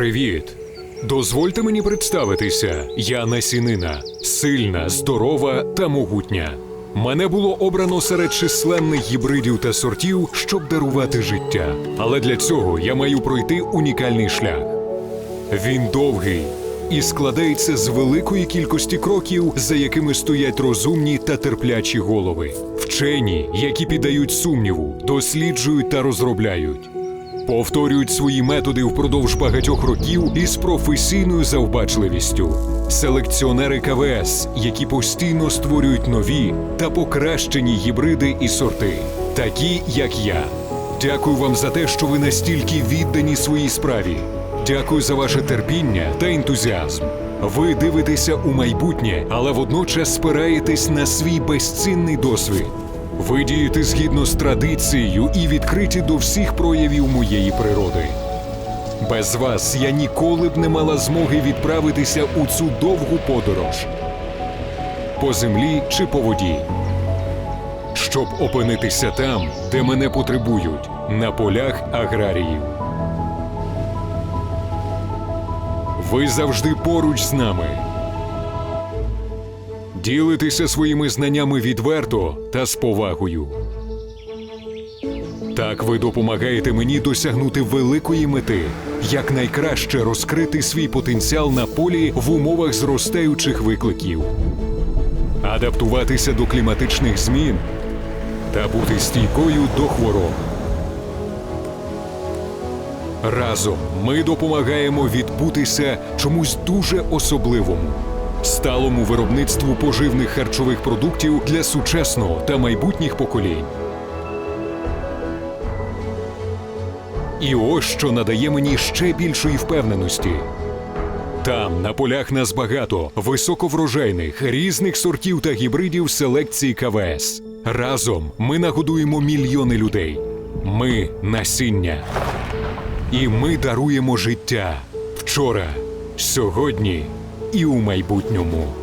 Привіт! Дозвольте мені представитися. Я насінина, сильна, здорова та могутня. Мене було обрано серед численних гібридів та сортів, щоб дарувати життя. Але для цього я маю пройти унікальний шлях. Він довгий і складається з великої кількості кроків, за якими стоять розумні та терплячі голови, вчені, які піддають сумніву, досліджують та розробляють. Повторюють свої методи впродовж багатьох років із професійною завбачливістю. Селекціонери КВС, які постійно створюють нові та покращені гібриди і сорти, такі як я. Дякую вам за те, що ви настільки віддані своїй справі. Дякую за ваше терпіння та ентузіазм. Ви дивитеся у майбутнє, але водночас спираєтесь на свій безцінний досвід. Ви дієте згідно з традицією і відкриті до всіх проявів моєї природи. Без вас я ніколи б не мала змоги відправитися у цю довгу подорож по землі чи по воді, щоб опинитися там, де мене потребують, на полях аграріїв. Ви завжди поруч з нами. Ділитеся своїми знаннями відверто та з повагою. Так ви допомагаєте мені досягнути великої мети, якнайкраще розкрити свій потенціал на полі в умовах зростаючих викликів, адаптуватися до кліматичних змін та бути стійкою до хвороб. Разом ми допомагаємо відбутися чомусь дуже особливому сталому виробництву поживних харчових продуктів для сучасного та майбутніх поколінь. І ось що надає мені ще більшої впевненості. Там, на полях нас багато високоврожайних, різних сортів та гібридів селекції КВС. Разом ми нагодуємо мільйони людей. Ми насіння. І ми даруємо життя вчора, сьогодні і у майбутньому.